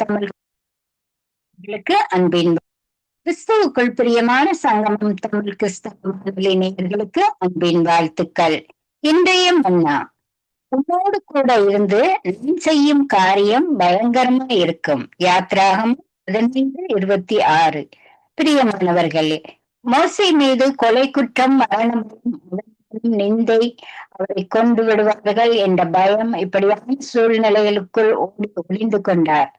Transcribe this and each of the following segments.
தமிழ்களுக்கு அன்பின் கிறிஸ்துவுக்குள் பிரியமான சங்கமம் தமிழ் கிறிஸ்தவ நேயர்களுக்கு அன்பின் வாழ்த்துக்கள். இன்றைய மன்னா உன்னோடு கூட இருந்து நான் செய்யும் காரியம் பயங்கரமா இருக்கும். யாத்ராகம் பதினைந்து இருபத்தி ஆறு. பிரியமானவர்களே மோசை மீது கொலை குற்றம் மரணம் நிந்தை அவரை கொண்டு விடுவார்கள் என்ற பயம் இப்படியான சூழ்நிலைகளுக்குள் ஓடி ஒளிந்து கொண்டார்.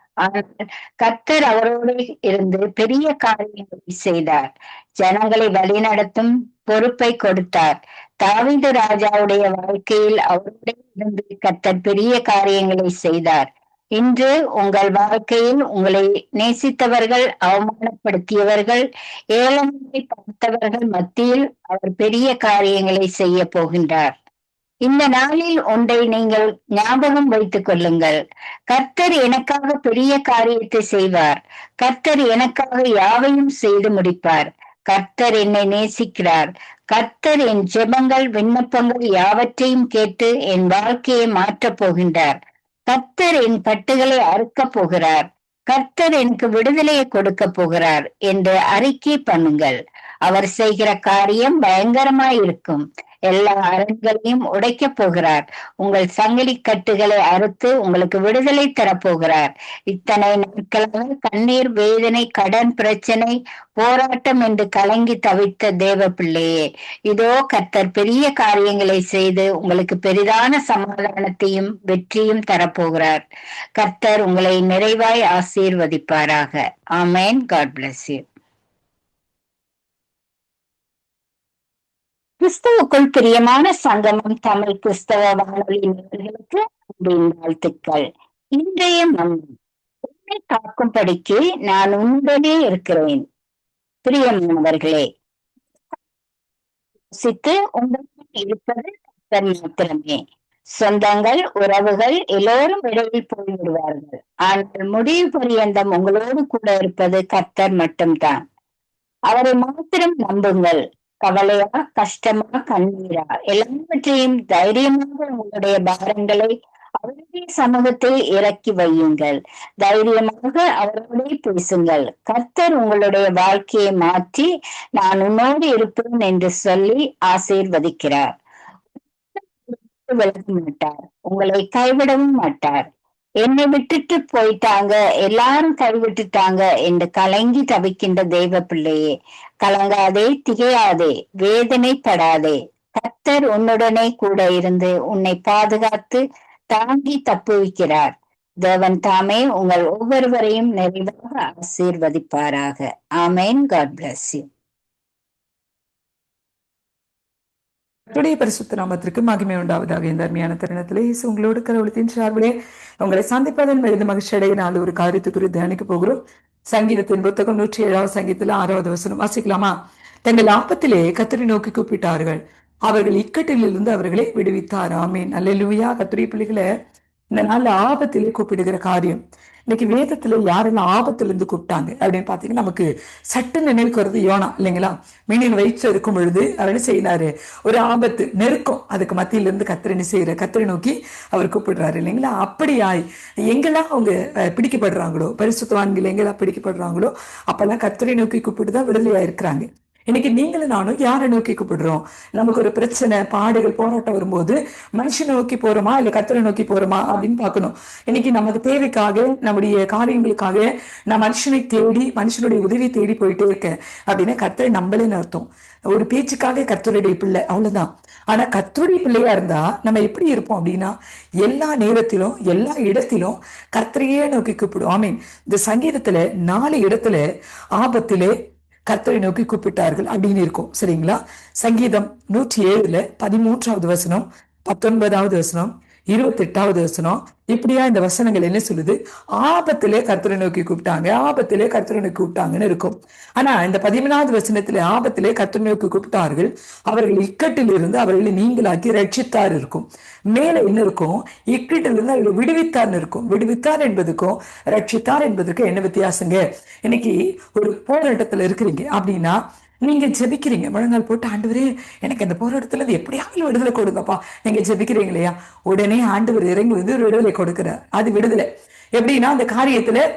கத்தர் அவரோடு இருந்து பெரிய காரியங்களை செய்தார். ஜனங்களை வழிநடத்தும் பொறுப்பை கொடுத்தார். தாவிது ராஜாவுடைய வாழ்க்கையில் அவரோட இருந்து கத்தர் பெரிய காரியங்களை செய்தார். இன்று உங்கள் வாழ்க்கையில் உங்களை நேசித்தவர்கள் அவமானப்படுத்தியவர்கள் ஏழமையை பார்த்தவர்கள் மத்தியில் அவர் பெரிய காரியங்களை செய்ய போகின்றார். இந்த நாளில் ஒன்றை நீங்கள் ஞாபகம் வைத்துக் கொள்ளுங்கள். கர்த்தர் எனக்காக பெரிய காரியத்தை செய்வார். கர்த்தர் எனக்காக யாவையும் செய்து முடிப்பார். கர்த்தர் என்னை நேசிக்கிறார். கர்த்தர் என் ஜெபங்கள் விண்ணப்பங்கள் யாவற்றையும் கேட்டு என் வாழ்க்கையை மாற்றப் போகின்றார். கர்த்தர் என் பட்டுகளை அறுக்கப் போகிறார். கர்த்தர் எனக்கு விடுதலையை கொடுக்க போகிறார் என்று அறிக்கை பண்ணுங்கள். அவர் செய்கிற காரியம் பயங்கரமாய் இருக்கும் எல்லா அரண்களையும் உடைக்கப் போகிறார். உங்கள் சங்கிலி கட்டுகளை அறுத்து உங்களுக்கு விடுதலை தரப்போகிறார். இத்தனை நாட்களாக கண்ணீர் வேதனை கடன் பிரச்சனை போராட்டம் என்று கலங்கி தவித்த தேவ பிள்ளையே இதோ கர்த்தர் பெரிய காரியங்களை செய்து உங்களுக்கு பெரிதான சமாதானத்தையும் வெற்றியும் தரப்போகிறார். கர்த்தர் உங்களை நிறைவாய் ஆசீர்வதிப்பாராக. ஆமேன். காட் பிளஸ் யூ கிறிஸ்தவுக்குள் பிரியமான சங்கமம் தமிழ் கிறிஸ்தவ வானொலி நேயர்களுக்கு அன்பின் வாழ்த்துக்கள். இன்றைய மன்னன் உன்னை காக்கும்படிக்கு நான் உன்னுடனே இருக்கிறேன். பிரியமானவர்களே யோசித்து உங்களுடன் இருப்பது கர்த்தர் மாத்திரமே. சொந்தங்கள் உறவுகள் எல்லோரும் இடையில் போய்விடுவார்கள். ஆனால் முடிவு பரியந்தம் உங்களோடு கூட இருப்பது கர்த்தர் மட்டும்தான். அவரை மாத்திரம் நம்புங்கள். கவலையா கஷ்டமா கண்ணீரா? எல்லாவற்றையும் தைரியமாக உங்களுடைய பாரங்களை அவருடைய சமூகத்தில் இறக்கி வையுங்கள். தைரியமாக அவரோடே பேசுங்கள். கர்த்தர் உங்களுடைய வாழ்க்கையை மாற்றி நான் உன்னோடு இருப்பேன் என்று சொல்லி ஆசீர்வதிக்கிறார். விலக மாட்டார். உங்களை கைவிடவும் மாட்டார். என்னை விட்டுட்டு போயிட்டாங்க. எல்லாரும் கைவிட்டுட்டாங்க என்று கலங்கி தவிக்கின்ற தெய்வ பிள்ளையே கலங்காதே திகையாதே வேதனைப்படாதே. கத்தர் உன்னுடனே கூட இருந்து உன்னை பாதுகாத்து தாங்கி தப்புவிக்கிறார். தேவன் தாமே உங்கள் ஒவ்வொருவரையும் நிறைவாக ஆசீர்வதிப்பாராக. ஆமேன். காட் பிளஸ் யூ பரிசுத்த நாமத்திற்கு மகிமை உண்டாவதாக இந்த அருமையான தருணத்திலே உங்களோடு கடவுளத்தின் சார்பிலே உங்களை சந்திப்பதன் மீது மகிழ்ச்சி அடைய நாள் ஒரு காரியத்தை குறித்து தியானிக்க போகிறோம். சங்கீதத்தின் புத்தகம் நூற்றி ஏழாவது சங்கீதத்தில் ஆறாவது வசனம். வாசிக்கலாமா? தங்கள் ஆபத்திலே கத்திரி நோக்கி கூப்பிட்டார்கள். அவர்கள் இக்கட்டிலிருந்து அவர்களை விடுவித்தார். ஆமீன். அல்லேலூயா. கத்திரி பிள்ளைகளை இந்த நாள்ல ஆபத்திலே கூப்பிடுகிற காரியம். இன்னைக்கு வேதத்துல யாரெல்லாம் ஆபத்துல இருந்து கூப்பிட்டாங்க அப்படின்னு பாத்தீங்கன்னா நமக்கு சட்டு நினைவுக்கு வருது யோனா இல்லைங்களா? மீனின் வயிற்று இருக்கும் பொழுது அவர் என்ன செய்யினாரு ஒரு ஆபத்து நெருக்கம் அதுக்கு மத்தியில இருந்து கத்திரனை செய்யற கத்திரை நோக்கி அவர் கூப்பிடுறாரு இல்லைங்களா? அப்படியாய் எங்கெல்லாம் அவங்க பிடிக்கப்படுறாங்களோ பரிசுத்தவான்கள் எங்கெல்லாம் பிடிக்கப்படுறாங்களோ அப்பெல்லாம் கத்திரை நோக்கி கூப்பிட்டு தான் விடுதலையா இருக்கிறாங்க இன்னைக்கு நீங்களும் நானும் யாரை நோக்கி கூப்பிடுறோம்? நமக்கு ஒரு பிரச்சனை பாடுகள் போராட்டம் வரும்போது மனுஷனை நோக்கி போறோமா? இல்ல கத்தரை நோக்கி போறோமா? அப்படின்னு பார்க்கணும். இன்னைக்கு நமக்கு தேவைக்காக நம்முடைய காரியங்களுக்காக நான் மனுஷனை தேடி மனுஷனுடைய உதவி தேடி போயிட்டே இருக்கேன் அப்படின்னா கத்தரை நம்மளேன்னு அர்த்தம் ஒரு பேச்சுக்காக கத்தருடைய பிள்ளை அவ்வளவுதான். ஆனா கத்தருடைய பிள்ளையா இருந்தா நம்ம எப்படி இருப்போம் அப்படின்னா எல்லா நேரத்திலும் எல்லா இடத்திலும் கர்த்தரையே நோக்கி கூப்பிடும். ஐ மீன் இந்த சங்கீதத்துல நாலு இடத்துல ஆபத்திலே கர்த்தரை நோக்கி கூப்பிட்டார்கள். அப்படின்னு இருக்கும். சரிங்களா? சங்கீதம் நூற்றி ஏழுல பதிமூன்றாவது வசனம் பத்தொன்பதாவது வசனம். இருபத்தி எட்டாவது வசனம். இப்படியா இந்த வசனங்கள் என்ன சொல்லுது? ஆபத்திலே கர்த்தரை நோக்கி கூப்பிட்டாங்க. ஆபத்திலே கர்த்தரை நோக்கி கூப்பிட்டாங்கன்னு இருக்கும். ஆனா இந்த பதிமூணாவது வசனத்திலே ஆபத்திலே கர்த்தரை நோக்கி கூப்பிட்டார்கள். அவர்கள் இக்கட்டில் இருந்து அவர்களை நீங்களாக்கி ரட்சித்தார் இருக்கும். மேல என்ன இருக்கும்? இக்கட்டிலிருந்து அவர்களை விடுவித்தார்னு இருக்கும். விடுவித்தார் என்பதுக்கும் ரட்சித்தார் என்பதற்கும் என்ன வித்தியாசங்க? இன்னைக்கு ஒரு போராட்டத்துல இருக்கிறீங்க. அப்படின்னா நீங்க ஜெபிக்கிறீங்க. முழங்கால் போட்டு ஆண்டவரே எனக்கு இந்த போராட்டத்துல இருந்து எப்படியாவது விடுதலை கொடுங்கப்பா. நீங்க ஜெபிக்கிறீங்க இல்லையா? உடனே ஆண்டவர் இறங்கி வந்து ஒரு விடுதலை கொடுக்கிறார். அது விடுதலை. எப்படின்னா அந்த காரியத்துல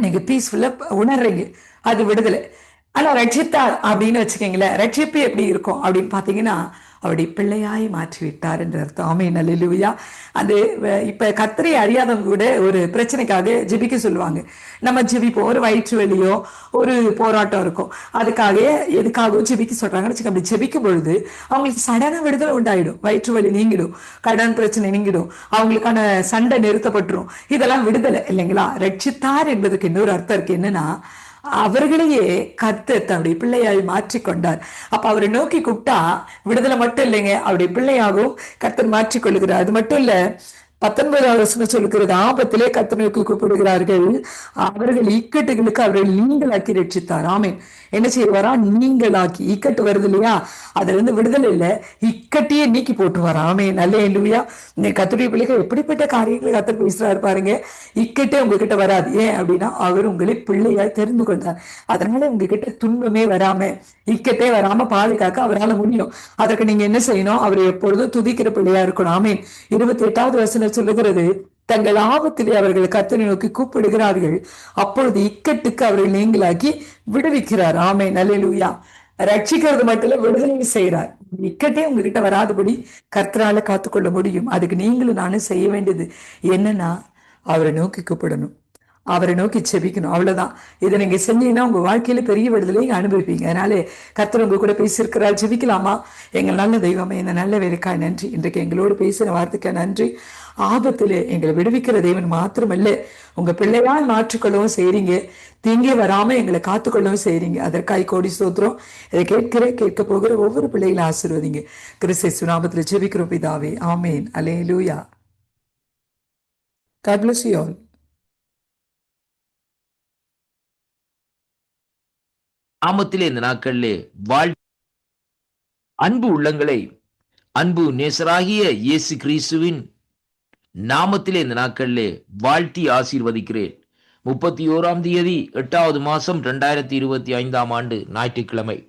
நீங்க பீஸ்ஃபுல்லா உணர்றீங்க. அது விடுதலை. ஆனா ரட்சித்தார் அப்படின்னு வச்சுக்கீங்களேன் ரட்சிப்பு எப்படி இருக்கும் அப்படின்னு பாத்தீங்கன்னா அவருடைய பிள்ளையாய் மாற்றி விட்டார் என்ற அர்த்தம். ஆமே நல்ல அது இப்ப கத்திரை அறியாதவங்க கூட ஒரு பிரச்சனைக்காக ஜெபிக்க சொல்லுவாங்க. நம்ம ஜெபிப்போம். ஒரு வயிற்று வலியோ ஒரு போராட்டம் இருக்கும் அதுக்காக எதுக்காகவும் ஜெபிக்க சொல்றாங்கன்னு வச்சுக்க அப்படி ஜெபிக்கும் பொழுது அவங்களுக்கு சடன விடுதலை உண்டாயிடும். வயிற்று வலி நீங்கிடும் கடன் பிரச்சனை நீங்கிடும் அவங்களுக்கான சண்டை நிறுத்தப்பட்டுரும். இதெல்லாம் விடுதலை இல்லைங்களா? ரட்சித்தார் என்பதுக்கு இன்னொரு அர்த்தம் இருக்கு. என்னன்னா அவர்களையே கத்து தன்னுடைய பிள்ளையாய் மாற்றிக்கொண்டார். அப்ப அவரை நோக்கி கூப்பிட்டா விடுதலை மட்டும் இல்லைங்க அவருடைய பிள்ளையாகவும் கர்த்தர் மாற்றிக்கொள்கிறார். அது மட்டும் இல்ல பத்தொன்பதாவது வசனம் சொல்லுகிறது ஆபத்திலே கர்த்தர் கூப்பிடுகிறார்கள் அவர்கள் இக்கட்டுகளுக்கு அவர்கள் நீங்களாக்கி ரட்சித்தார். ஆமேன். என்ன செய்வாரா? நீங்களாக்கி. இக்கட்டு வருது இல்லையா? அதுல இருந்து விடுதலை இல்லை. இக்கட்டையே நீக்கி போட்டுவார். ஆமே நல்ல இல்லையா இந்த கத்துடைய பிள்ளைகள் எப்படிப்பட்ட காரியங்களை கத்தர் பேசுறாரு பாருங்க. இக்கட்டே உங்ககிட்ட வராது. ஏன் அப்படின்னா அவர் உங்களை பிள்ளையாய் தெரிந்து கொண்டார் அதனால உங்ககிட்ட துன்பமே வராம இக்கட்டே வராம பாதுகாக்க அவரால் முடியும். அதற்கு நீங்க என்ன செய்யணும்? அவர் எப்பொழுதும் துதிக்கிற பிள்ளையா இருக்கணும். ஆமேன். இருபத்தி எட்டாவது வசனம் சொல்லுகிறது தங்கள் ஆபத்திலே அவர்கள் கத்தனை நோக்கி கூப்பிடுகிறார்கள். அப்பொழுது இக்கட்டுக்கு அவர்கள் நீங்களாக்கி விடுவிக்கிறார். ஆமை நல்லேலூயா ரட்சிக்கிறது மட்டும் விடுதலை செய்கிறார். இக்கட்டே உங்ககிட்ட வராதபடி கர்த்தரால காத்துக்கொள்ள முடியும். அதுக்கு நீங்களும் நானும் செய்ய வேண்டியது என்னன்னா அவரை நோக்கி கூப்பிடணும். அவரை நோக்கி செபிக்கணும். அவ்வளவுதான். இதை நீங்க செஞ்சீங்கன்னா உங்க வாழ்க்கையில பெரிய விடுதலை அனுபவிப்பீங்க. அதனால கர்த்தர் உங்க கூட பேசியிருக்கிறார். ஜெபிக்கலாமா? எங்கள் நல்ல தெய்வமே இந்த நல்ல வேலைக்காய் நன்றி. இன்றைக்கு எங்களோடு பேசின வார்த்தைக்காய் நன்றி. ஆபத்தில் எங்களை விடுவிக்கிற தேவன் மாத்திரமல்ல. உங்க பிள்ளையால் மாற்றிக்கொள்ளவும் செய்றீங்க. தீங்கே வராம எங்களை காத்துக்கொள்ளவும் செய்றீங்க. அதற்காய் கோடி சோத்திரம் இதை கேட்கிற கேட்க போகிற ஒவ்வொரு பிள்ளைகளும் ஆசீர்வதிங்க. கிறிஸ்து சுனாமத்தில் ஜெபிக்கிறோம் பிதாவே. ஆமேன். அலே லூயா God bless you all. நாமத்திலே இந்த நாட்களிலே வாழ் அன்பு உள்ளங்களை அன்பு நேசராகிய இயேசு கிறிஸ்துவின் நாமத்திலே இந்த நாட்களிலே வாழ்த்தி ஆசீர்வதிக்கிறேன். முப்பத்தி ஓராம் தேதி எட்டாவது மாசம் ரெண்டாயிரத்தி இருபத்தி ஐந்தாம் ஆண்டு ஞாயிற்றுக்கிழமை.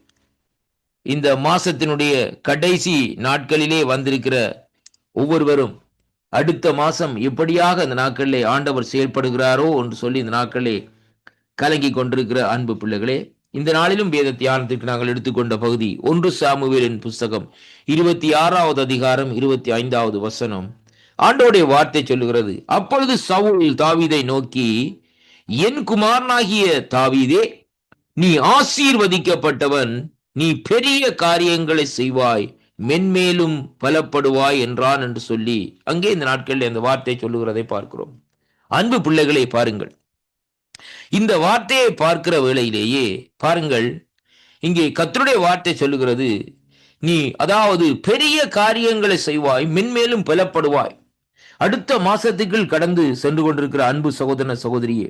இந்த மாசத்தினுடைய கடைசி நாட்களிலே வந்திருக்கிற ஒவ்வொருவரும் அடுத்த மாசம் எப்படியாக இந்த நாட்களிலே ஆண்டவர் செயல்படுகிறாரோ என்று சொல்லி இந்த நாட்களிலே கலங்கி கொண்டிருக்கிற அன்பு பிள்ளைகளே இந்த நாளிலும் வேத தியானத்திற்கு நாங்கள் எடுத்துக்கொண்ட பகுதி ஒன்று சாமுவேலின் புஸ்தகம் இருபத்தி ஆறாவது அதிகாரம் இருபத்தி ஐந்தாவது வசனம். ஆண்டோடைய வார்த்தை சொல்லுகிறது அப்பொழுது சவுல் தாவீதை நோக்கி என் குமாரனாகிய தாவீதே நீ ஆசீர்வதிக்கப்பட்டவன் நீ பெரிய காரியங்களை செய்வாய் மென்மேலும் பலப்படுவாய் என்றான் என்று சொல்லி அங்கே இந்த நாட்களில் இந்த வார்த்தை சொல்லுகிறதை பார்க்கிறோம். அன்பு பிள்ளைகளை பாருங்கள் இந்த வார்த்தையை பார்க்கிற வேளையிலேயே பாருங்கள் இங்கே கத்தருடைய வார்த்தை சொல்லுகிறது நீ அதாவது பெரிய காரியங்களை செய்வாய் மென்மேலும் பலப்படுவாய். அடுத்த மாசத்துக்குள் கடந்து சென்று கொண்டிருக்கிற அன்பு சகோதர சகோதரியே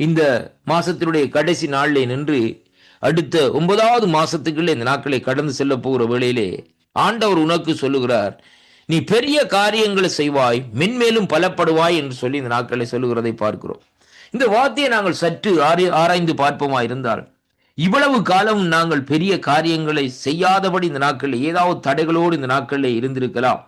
இந்த மாசத்தினுடைய கடைசி நாளிலே நின்று அடுத்த ஒன்பதாவது மாசத்துக்குள்ளே இந்த நாட்களை கடந்து செல்ல போகிற வேளையிலே ஆண்டவர் உனக்கு சொல்லுகிறார் நீ பெரிய காரியங்களை செய்வாய் மென்மேலும் பலப்படுவாய் என்று சொல்லி இந்த நாட்களை சொல்லுகிறதை பார்க்கிறோம். இந்த வார்த்தையை நாங்கள் சற்று ஆராய்ந்து பார்ப்போமா இருந்தால் இவ்வளவு காலம் நாங்கள் பெரிய காரியங்களை செய்யாதபடி இந்த நாட்களில் ஏதாவது தடைகளோடு இந்த நாட்களில் இருந்திருக்கலாம்.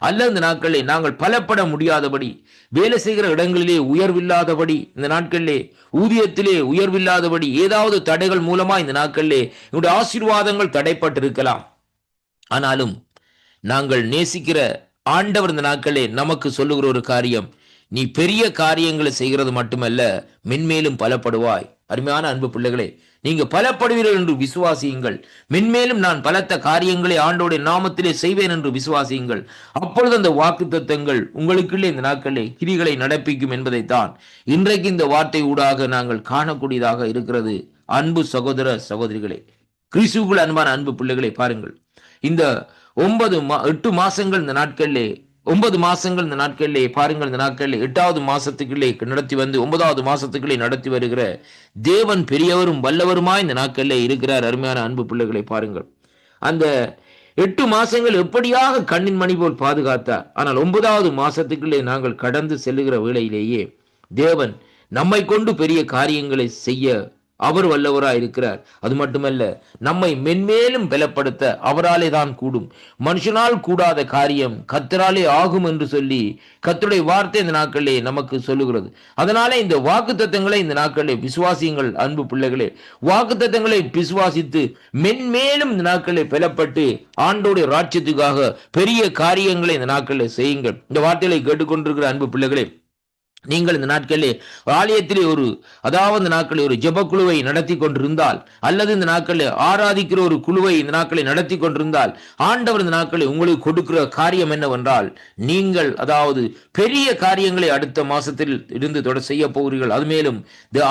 அல்ல இந்த நாட்களில் நாங்கள் பலப்பட முடியாதபடி வேலை செய்கிற இடங்களிலே உயர்வில்லாதபடி இந்த நாட்களிலே ஊதியத்திலே உயர்வில்லாதபடி ஏதாவது தடைகள் மூலமா இந்த நாட்களிலே எங்களுடைய ஆசீர்வாதங்கள் தடைப்பட்டிருக்கலாம். ஆனாலும் நாங்கள் நேசிக்கிற ஆண்டவர் இந்த நாட்களே நமக்கு சொல்லுகிற ஒரு காரியம் நீ பெரிய காரியங்களை செய்கிறது மட்டுமல்ல மென்மேலும் பலப்படுவாய். அருமையான அன்பு பிள்ளைகளே நீங்க பலப்படுவீர்கள் என்று விசுவாசியுங்கள். மென்மேலும் நான் பலத்த காரியங்களை ஆண்டோடைய நாமத்திலே செய்வேன் என்று விசுவாசியுங்கள். அப்பொழுது அந்த வாக்கு தத்தங்கள் உங்களுக்குள்ளே இந்த நாட்களே கிரிகளை நடப்பிக்கும் என்பதைத்தான் இன்றைக்கு இந்த வார்த்தை ஊடாக நாங்கள் காணக்கூடியதாக இருக்கிறது. அன்பு சகோதர சகோதரிகளே கிறிஸ்துக்குள் அன்பான அன்பு பிள்ளைகளை பாருங்கள். இந்த ஒன்பது மா எட்டு மாசங்கள் இந்த நாட்களிலே ஒன்பது மாசங்கள் இந்த நாட்களிலே பாருங்கள் இந்த நாட்களில் எட்டாவது மாசத்துக்குள்ளே நடத்தி வந்து ஒன்பதாவது மாசத்துக்குள்ளே நடத்தி வருகிற தேவன் பெரியவரும் வல்லவருமாய் இந்த நாட்களிலே இருக்கிறார். அருமையான அன்பு பிள்ளைகளை பாருங்கள். அந்த எட்டு மாசங்கள் எப்படியாக கண்ணின் மணி போல் பாதுகாத்தார். ஆனால் ஒன்பதாவது மாசத்துக்குள்ளே நாங்கள் கடந்து செல்லுகிற வேளையிலேயே தேவன் நம்மை கொண்டு பெரிய காரியங்களை செய்ய அவர் வல்லவராய் இருக்கிறார். அது மட்டுமல்ல நம்மை மென்மேலும் பலப்படுத்த அவராலே தான் கூடும். மனுஷனால் கூடாத காரியம் கத்தராலே ஆகும் என்று சொல்லி கத்தருடைய வார்த்தை இந்த நாட்களிலே நமக்கு சொல்லுகிறது. அதனாலே இந்த வாக்கு தத்தங்களை இந்த நாட்களிலே விசுவாசியுங்கள் அன்பு பிள்ளைகளே. வாக்கு தத்தங்களை விசுவாசித்து மென்மேலும் இந்த நாட்களிலே பலப்பட்டு ஆண்டோடைய ராட்சியத்துக்காக பெரிய காரியங்களை இந்த நாட்களில் செய்யுங்கள். இந்த வார்த்தைகளை கேட்டுக்கொண்டிருக்கிற அன்பு பிள்ளைகளே நீங்கள் இந்த நாட்களிலே ஆலயத்திலே ஒரு அதாவது இந்த நாட்களில் ஒரு ஜெபக்குழுவை நடத்தி கொண்டிருந்தால் அல்லது இந்த நாட்களில் ஆராதிக்கிற ஒரு குழுவை இந்த நாட்களை நடத்தி கொண்டிருந்தால் ஆண்டவர் இந்த நாட்களில் உங்களுக்கு கொடுக்கிற காரியம் என்னவென்றால் நீங்கள் அதாவது பெரிய காரியங்களை அடுத்த மாசத்தில் இருந்து தொட செய்ய போகிறீர்கள். அது மேலும்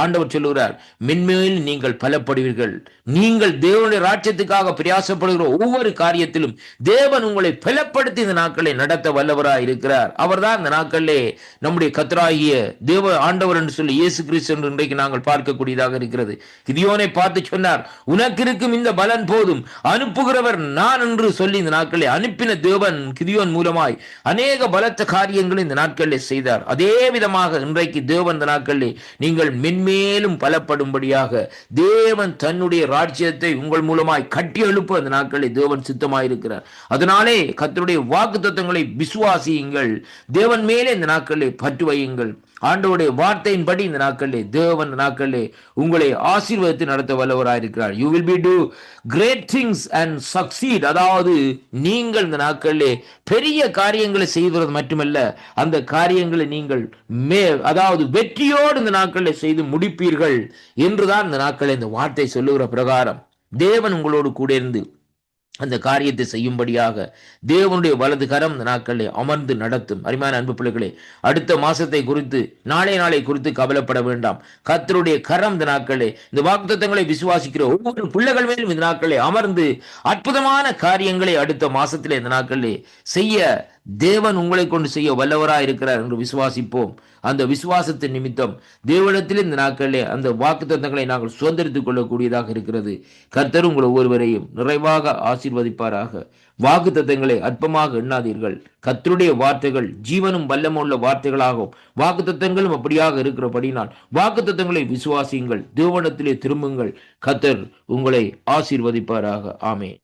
ஆண்டவர் சொல்லுகிறார் மென்மேல் நீங்கள் பலப்படுவீர்கள். நீங்கள் தேவனுடைய ராட்சியத்துக்காக பிரயாசப்படுகிற ஒவ்வொரு காரியத்திலும் தேவன் உங்களை பலப்படுத்தி இந்த நாட்களை நடத்த வல்லவராய் இருக்கிறார் அவர்தான் இந்த நாட்களிலே நம்முடைய கத்ராய் கத்தராகிய தேவ ஆண்டவர் என்று சொல்லி இயேசு கிறிஸ்து என்று இன்றைக்கு நாங்கள் பார்க்கக்கூடியதாக இருக்கிறது. கிதியோனை பார்த்து சொன்னார் உனக்கு இருக்கும் இந்த பலன் போதும். அனுப்புகிறவர் நான் என்று சொல்லி இந்த நாட்களை அனுப்பின தேவன் கிதியோன் மூலமாய் அநேக பலத்த காரியங்களை இந்த நாட்களில் செய்தார். அதே விதமாக இன்றைக்கு தேவன் இந்த நாட்களில் நீங்கள் மென்மேலும் பலப்படும்படியாக தேவன் தன்னுடைய ராஜ்யத்தை உங்கள் மூலமாய் கட்டி எழுப்ப அந்த நாட்களில் தேவன் சித்தமாயிருக்கிறார். அதனாலே கத்தருடைய வாக்கு தத்துவங்களை விசுவாசியுங்கள். தேவன் மேலே இந்த நாட்களில் பற்று வையுங்கள். ஆண்டவருடைய வார்த்தையின்படி இந்த நாட்களிலே தேவன் நாட்களிலே உங்களை ஆசீர்வதித்து நடத்த வல்லவராயிருக்கிறார். You will be do great things and succeed அதாவது நீங்கள் இந்த நாட்களிலே பெரிய காரியங்களை செய்வது மட்டுமல்ல அந்த காரியங்களை நீங்கள் மே அதாவது வெற்றியோடு இந்த நாட்களில் செய்து முடிப்பீர்கள் என்றுதான் இந்த நாட்களில் இந்த வார்த்தை சொல்லுகிற பிரகாரம். தேவன் உங்களோடு கூட இருந்து அந்த காரியத்தை செய்யும்படியாக தேவனுடைய வலது கரம் இந்த நாட்களில் அமர்ந்து நடத்தும். அருமையான அன்பு பிள்ளைகளே அடுத்த மாசத்தை குறித்து நாளை நாளை குறித்து கவலைப்பட வேண்டாம். கத்தருடைய கரம் இந்த நாட்களே இந்த வாக்குத்தங்களை விசுவாசிக்கிற ஒவ்வொரு பிள்ளைகள் மேலும் இந்த நாட்களே அமர்ந்து அற்புதமான காரியங்களை அடுத்த மாசத்திலே இந்த நாட்களிலே செய்ய தேவன் உங்களை கொண்டு செய்ய வல்லவராக இருக்கிறார் என்று விசுவாசிப்போம். அந்த விசுவாசத்தின் நிமித்தம் தேவனிடத்தில் இந்த நாட்களிலே அந்த வாக்குத்தத்தங்களை நாங்கள் சுதந்திரித்துக் கொள்ளக்கூடியதாக இருக்கிறது. கர்த்தர் உங்கள் ஒவ்வொருவரையும் நிறைவாக ஆசீர்வதிப்பாராக. வாக்குத்தத்தங்களை அற்பமாக எண்ணாதீர்கள். கத்தருடைய வார்த்தைகள் ஜீவனும் வல்லமுள்ள வார்த்தைகளாகும் வாக்குத்தத்தங்களும் அப்படியாக இருக்கிறபடினால் வாக்குத்தத்தங்களை விசுவாசியுங்கள். தேவனத்திலே திரும்புங்கள். கத்தர் உங்களை ஆசீர்வதிப்பாராக. ஆமே